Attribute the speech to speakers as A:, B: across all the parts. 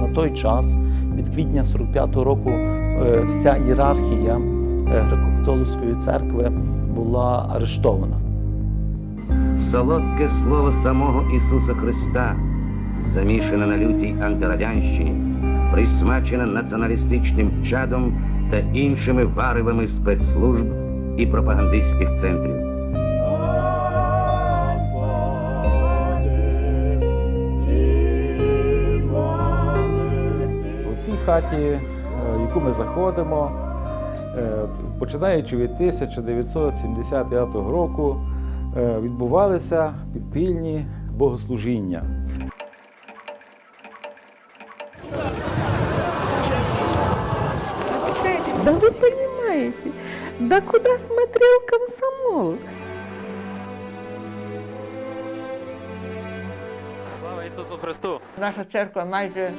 A: На той час, від квітня 45-го року, е, вся ієрархія е, греко-католицької церкви була арештована.
B: Солодке слово самого Ісуса Христа, замішане на лютій антирадянщині, присмачене націоналістичним чадом та іншими варивами спецслужб і пропагандистських центрів.
C: У цій хаті, е, в яку ми заходимо, е, починаючи від 1975 року, е, відбувалися підпільні богослужіння.
D: Да вы понимаете, да куда смотрел комсомол?
E: Слава Ісусу Христу!
F: Наша церква майже е,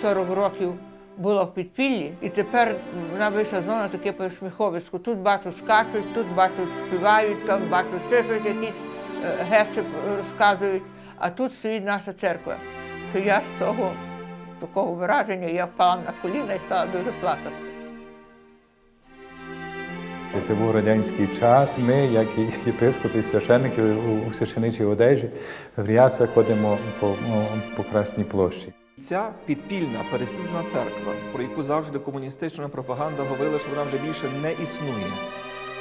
F: 40 років була в підпіллі, і тепер вона вийшла знову на таке посміховисько. Тут бачу, скачуть, тут бачу, співають, там бачу ще щось, якісь е, геси розказують, а тут стоїть наша церква. То я з того такого враження я впала на коліна і стала дуже плакати.
C: Це був радянський час. Ми, як і єпископи, і священники у- священичій одежі, в рясах ходимо по, ну, по Красній площі.
G: Ця підпільна переслідувана церква, про яку завжди комуністична пропаганда говорила, що вона вже більше не існує,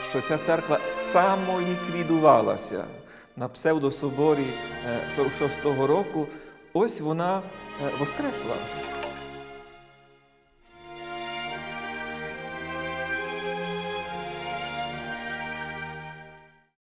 G: що ця церква самоліквідувалася на псевдособорі е, 46-го року, ось вона е, воскресла.